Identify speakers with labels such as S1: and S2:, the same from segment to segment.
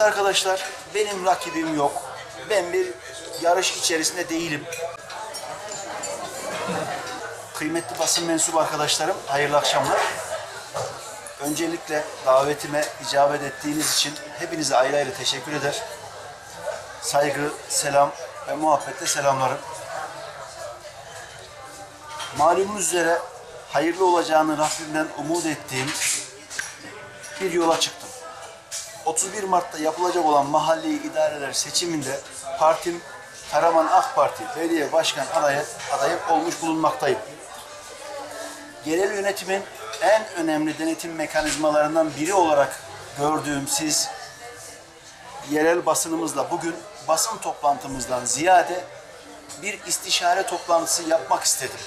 S1: Arkadaşlar benim rakibim yok. Ben bir yarış içerisinde değilim. Kıymetli basın mensubu arkadaşlarım hayırlı akşamlar. Öncelikle davetime icabet ettiğiniz için hepinize ayrı ayrı teşekkür eder. Saygı, selam ve muhabbetle selamlarım. Malumunuz üzere hayırlı olacağını Rabbimden umut ettiğim bir yola çıktım. 31 Mart'ta yapılacak olan mahalli idareler seçiminde partim Karaman AK Parti Belediye Başkan adayı, adayı olmuş bulunmaktayım. Yerel yönetimin en önemli denetim mekanizmalarından biri olarak gördüğüm siz yerel basınımızla bugün basın toplantımızdan ziyade bir istişare toplantısı yapmak istedim.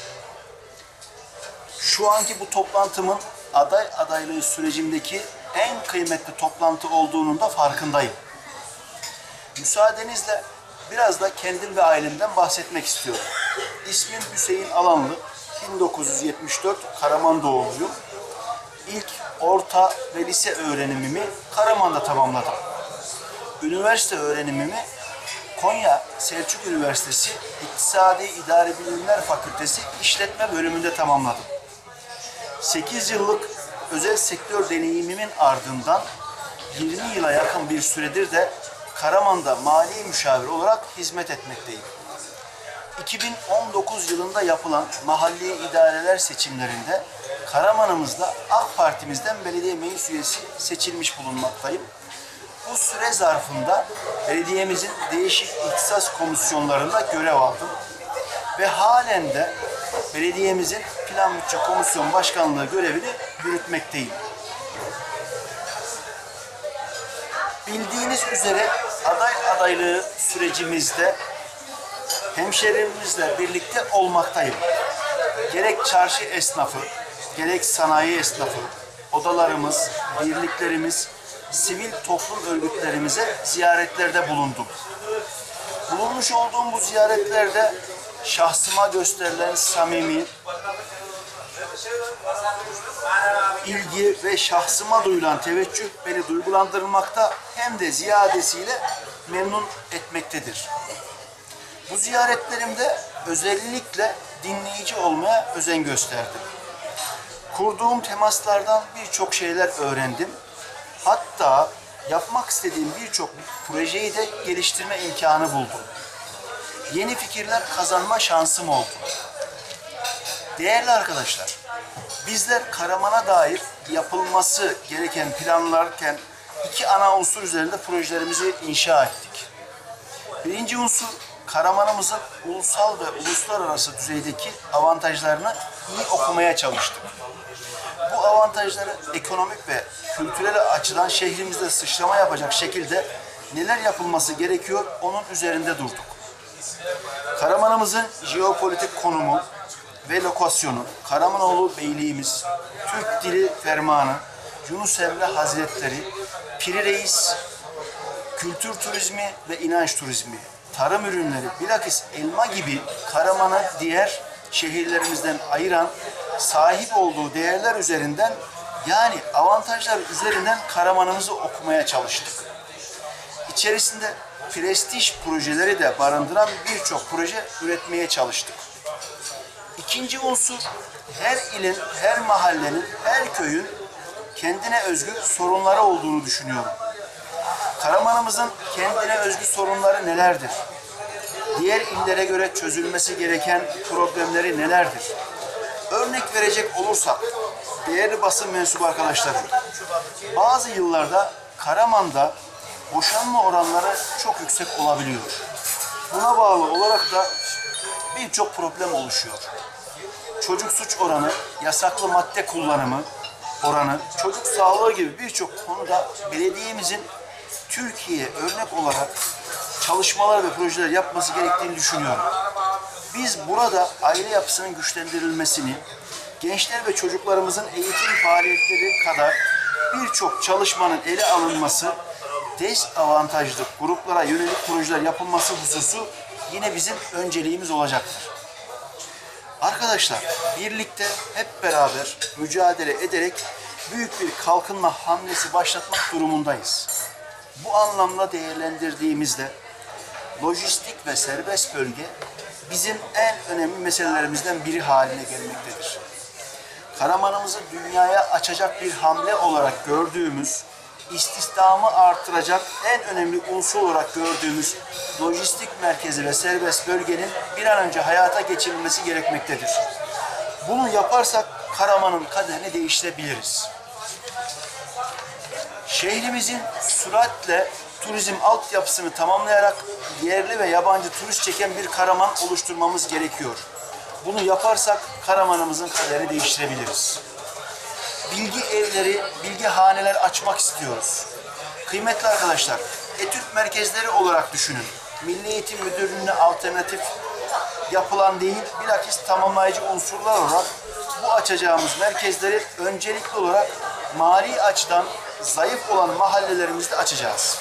S1: Şu anki bu toplantımın aday adaylığı sürecimdeki en kıymetli toplantı olduğunun da farkındayım. Müsaadenizle biraz da kendim ve ailemden bahsetmek istiyorum. İsmim Hüseyin Alanlı. 1974 Karaman doğumluyum. İlk orta ve lise öğrenimimi Karaman'da tamamladım. Üniversite öğrenimimi Konya Selçuk Üniversitesi İktisadi İdari Bilimler Fakültesi İşletme bölümünde tamamladım. 8 yıllık özel sektör deneyimimin ardından 20 yıla yakın bir süredir de Karaman'da mali müşavir olarak hizmet etmekteyim. 2019 yılında yapılan mahalli idareler seçimlerinde Karaman'ımızda AK Partimizden belediye meclis üyesi seçilmiş bulunmaktayım. Bu süre zarfında belediyemizin değişik ihtisas komisyonlarında görev aldım ve halen de belediyemizin plan bütçe komisyon başkanlığı görevini yürütmekteyim. Bildiğiniz üzere aday adaylığı sürecimizde hemşehrilerimizle birlikte olmaktayım. Gerek çarşı esnafı, gerek sanayi esnafı, odalarımız, birliklerimiz, sivil toplum örgütlerimize ziyaretlerde bulundum. Bulunmuş olduğum bu ziyaretlerde şahsıma gösterilen samimi ilgi ve şahsıma duyulan teveccüh beni duygulandırmakta hem de ziyadesiyle memnun etmektedir. Bu ziyaretlerimde özellikle dinleyici olmaya özen gösterdim. Kurduğum temaslardan birçok şeyler öğrendim. Hatta yapmak istediğim birçok projeyi de geliştirme imkanı buldum. Yeni fikirler kazanma şansım oldu. Değerli arkadaşlar, bizler Karaman'a dair yapılması gereken planlarken iki ana unsur üzerinde projelerimizi inşa ettik. Birinci unsur Karaman'ımızın ulusal ve uluslararası düzeydeki avantajlarını iyi okumaya çalıştık. Bu avantajları ekonomik ve kültürel açıdan şehrimizde sıçrama yapacak şekilde neler yapılması gerekiyor onun üzerinde durduk. Karaman'ımızın jeopolitik konumu ve lokasyonu, Karamanoğlu Beyliğimiz, Türk Dili Fermanı, Yunus Emre Hazretleri, Piri Reis, kültür turizmi ve inanç turizmi, tarım ürünleri, bilakis elma gibi Karaman'ı diğer şehirlerimizden ayıran sahip olduğu değerler üzerinden yani avantajlar üzerinden Karaman'ımızı okumaya çalıştık. İçerisinde prestij projeleri de barındıran birçok proje üretmeye çalıştık. İkinci unsur her ilin, her mahallenin, her köyün kendine özgü sorunları olduğunu düşünüyorum. Karamanımızın kendine özgü sorunları nelerdir? Diğer illere göre çözülmesi gereken problemleri nelerdir? Örnek verecek olursak, değerli basın mensubu arkadaşlarım, bazı yıllarda Karaman'da boşanma oranları çok yüksek olabiliyor. Buna bağlı olarak da birçok problem oluşuyor. Çocuk suç oranı, yasaklı madde kullanımı oranı, çocuk sağlığı gibi birçok konuda belediyemizin Türkiye'ye örnek olarak çalışmalar ve projeler yapması gerektiğini düşünüyorum. Biz burada aile yapısının güçlendirilmesini, gençler ve çocuklarımızın eğitim faaliyetleri kadar birçok çalışmanın ele alınması, dezavantajlı gruplara yönelik projeler yapılması hususu yine bizim önceliğimiz olacaktır. Arkadaşlar birlikte hep beraber mücadele ederek büyük bir kalkınma hamlesi başlatmak durumundayız. Bu anlamda değerlendirdiğimizde lojistik ve serbest bölge bizim en önemli meselelerimizden biri haline gelmektedir. Karamanımızı dünyaya açacak bir hamle olarak gördüğümüz, istihdamı artıracak en önemli unsur olarak gördüğümüz lojistik merkezi ve serbest bölgenin bir an önce hayata geçirilmesi gerekmektedir. Bunu yaparsak Karaman'ın kaderini değiştirebiliriz. Şehrimizin süratle turizm altyapısını tamamlayarak yerli ve yabancı turist çeken bir Karaman oluşturmamız gerekiyor. Bunu yaparsak Karaman'ımızın kaderini değiştirebiliriz. Bilgi evleri, bilgi haneler açmak istiyoruz. Kıymetli arkadaşlar, etüt merkezleri olarak düşünün. Milli Eğitim Müdürlüğü'ne alternatif yapılan değil, bilakis tamamlayıcı unsurlar olarak bu açacağımız merkezleri öncelikli olarak mali açıdan zayıf olan mahallelerimizde açacağız.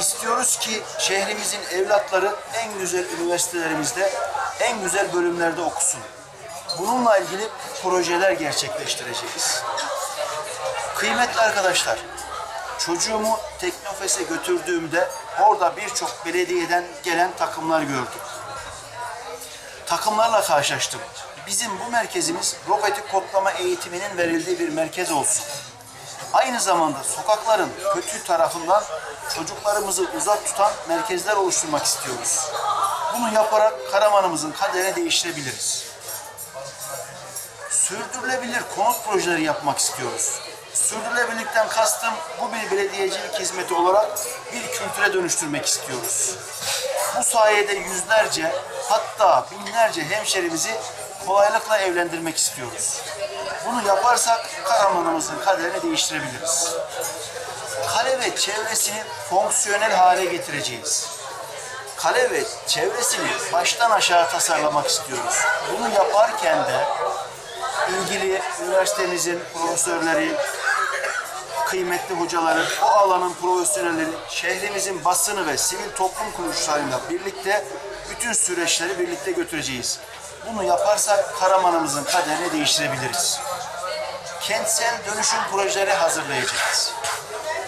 S1: İstiyoruz ki şehrimizin evlatları en güzel üniversitelerimizde, en güzel bölümlerde okusun. Bununla ilgili projeler gerçekleştireceğiz. Kıymetli arkadaşlar, çocuğumu Teknofest'e götürdüğümde orada birçok belediyeden gelen takımlar gördüm. Takımlarla karşılaştım. Bizim bu merkezimiz robotik kodlama eğitiminin verildiği bir merkez olsun. Aynı zamanda sokakların kötü tarafından çocuklarımızı uzak tutan merkezler oluşturmak istiyoruz. Bunu yaparak Karaman'ımızın kaderini değiştirebiliriz. Sürdürülebilir konut projeleri yapmak istiyoruz. Sürdürülebilirlikten kastım bu bir belediyecilik hizmeti olarak bir kültüre dönüştürmek istiyoruz. Bu sayede yüzlerce hatta binlerce hemşerimizi kolaylıkla evlendirmek istiyoruz. Bunu yaparsak Karaman'ımızın kaderini değiştirebiliriz. Kale ve çevresini fonksiyonel hale getireceğiz. Kale ve çevresini baştan aşağı tasarlamak istiyoruz. Bunu yaparken de ilgili üniversitemizin profesörleri, kıymetli hocaları, o alanın profesyonelleri, şehrimizin basını ve sivil toplum kuruluşlarıyla birlikte bütün süreçleri birlikte götüreceğiz. Bunu yaparsak Karaman'ımızın kaderini değiştirebiliriz. Kentsel dönüşüm projeleri hazırlayacağız.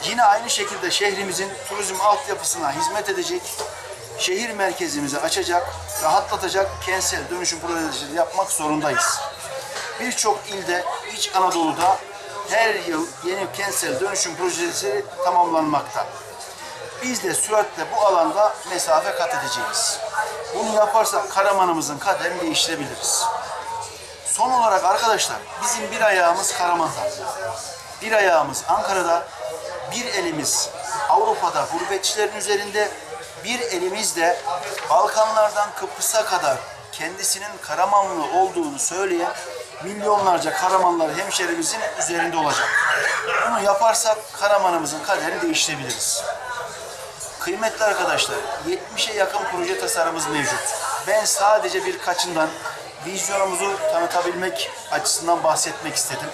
S1: Yine aynı şekilde şehrimizin turizm altyapısına hizmet edecek, şehir merkezimizi açacak, rahatlatacak kentsel dönüşüm projeleri yapmak zorundayız. Birçok ilde İç Anadolu'da her yıl yeni kentsel dönüşüm projesi tamamlanmakta. Biz de süratle bu alanda mesafe kat edeceğiz. Bunu yaparsak Karaman'ımızın kaderini değiştirebiliriz. Son olarak arkadaşlar bizim bir ayağımız Karaman'da. Bir ayağımız Ankara'da, bir elimiz Avrupa'da gurbetçilerin üzerinde, bir elimiz de Balkanlardan Kıbrıs'a kadar kendisinin Karamanlı olduğunu söyleyen milyonlarca Karamanlılar hemşerimizin üzerinde olacak. Bunu yaparsak Karaman'ımızın kaderini değiştirebiliriz. Kıymetli arkadaşlar, 70'e yakın proje tasarımımız mevcut. Ben sadece birkaçından vizyonumuzu tanıtabilmek açısından bahsetmek istedim.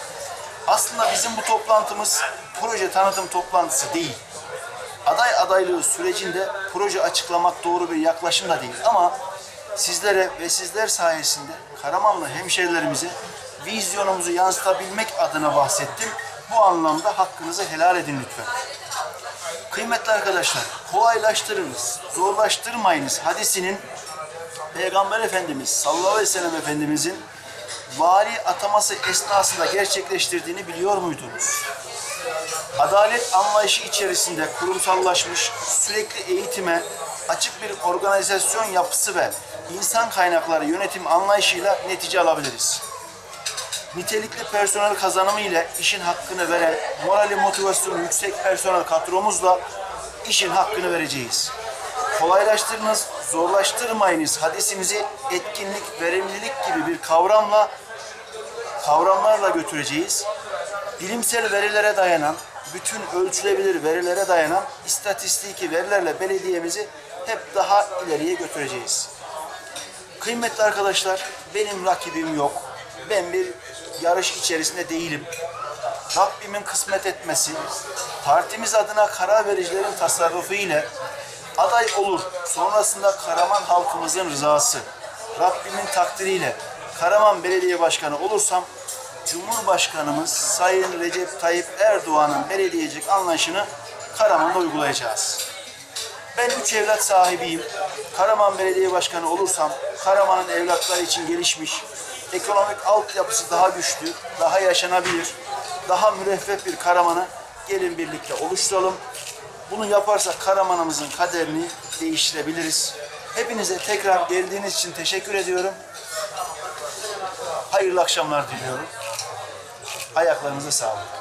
S1: Aslında bizim bu toplantımız proje tanıtım toplantısı değil. Aday adaylığı sürecinde proje açıklamak doğru bir yaklaşım da değil ama sizlere ve sizler sayesinde Karamanlı hemşerilerimize vizyonumuzu yansıtabilmek adına bahsettim. Bu anlamda hakkınızı helal edin lütfen. Kıymetli arkadaşlar, kolaylaştırınız, zorlaştırmayınız hadisinin Peygamber Efendimiz sallallahu aleyhi ve sellem Efendimizin vali ataması esnasında gerçekleştirdiğini biliyor muydunuz? Adalet anlayışı içerisinde kurumsallaşmış, sürekli eğitime, açık bir organizasyon yapısı ve insan kaynakları yönetim anlayışıyla netice alabiliriz. Nitelikli personel kazanımı ile işin hakkını veren, morali motivasyonu yüksek personel kadromuzla işin hakkını vereceğiz. Kolaylaştırınız, zorlaştırmayınız hadisimizi etkinlik, verimlilik gibi bir kavramla kavramlarla götüreceğiz. Bilimsel verilere dayanan, bütün ölçülebilir verilere dayanan istatistiki verilerle belediyemizi hep daha ileriye götüreceğiz. Kıymetli arkadaşlar, benim rakibim yok. Ben bir yarış içerisinde değilim. Rabbimin kısmet etmesi, partimiz adına karar vericilerin tasarrufu ile aday olur. Sonrasında Karaman halkımızın rızası, Rabbimin takdiriyle Karaman Belediye Başkanı olursam Cumhurbaşkanımız Sayın Recep Tayyip Erdoğan'ın belediyecilik anlayışını Karaman'da uygulayacağız. Ben üç evlat sahibiyim. Karaman Belediye Başkanı olursam Karaman'ın evlatları için gelişmiş, ekonomik altyapısı daha güçlü, daha yaşanabilir, daha müreffeh bir Karaman'ı gelin birlikte oluşturalım. Bunu yaparsak Karaman'ımızın kaderini değiştirebiliriz. Hepinize tekrar geldiğiniz için teşekkür ediyorum. Hayırlı akşamlar diliyorum. Ayaklarınıza sağlık.